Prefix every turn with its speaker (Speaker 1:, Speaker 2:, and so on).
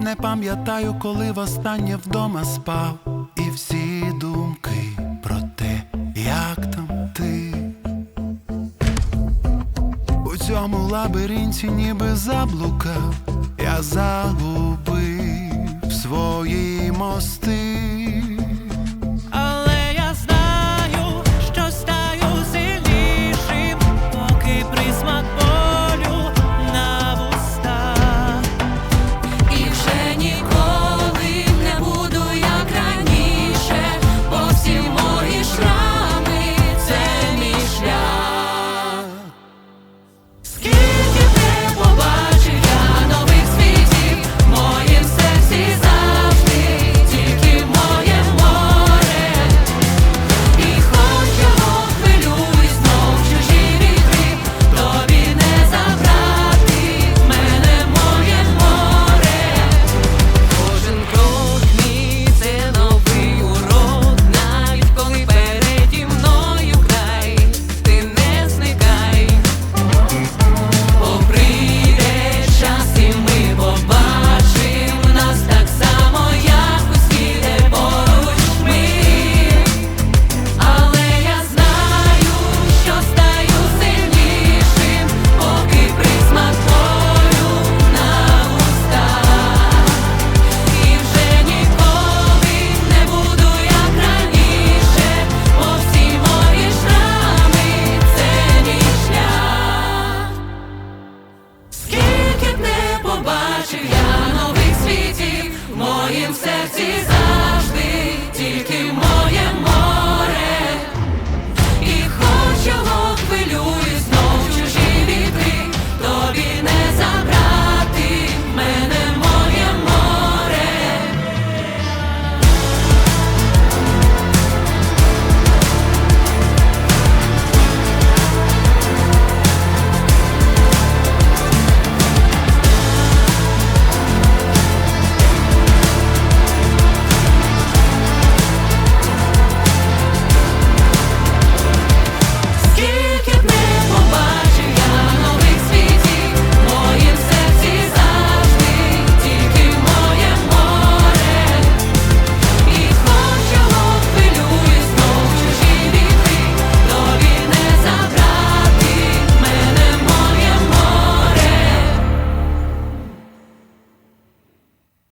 Speaker 1: Не пам'ятаю, коли востаннє вдома спав, і всі думки про те, як там ти. У цьому лабіринті ніби заблукав, я загубив свої мости. I am sad.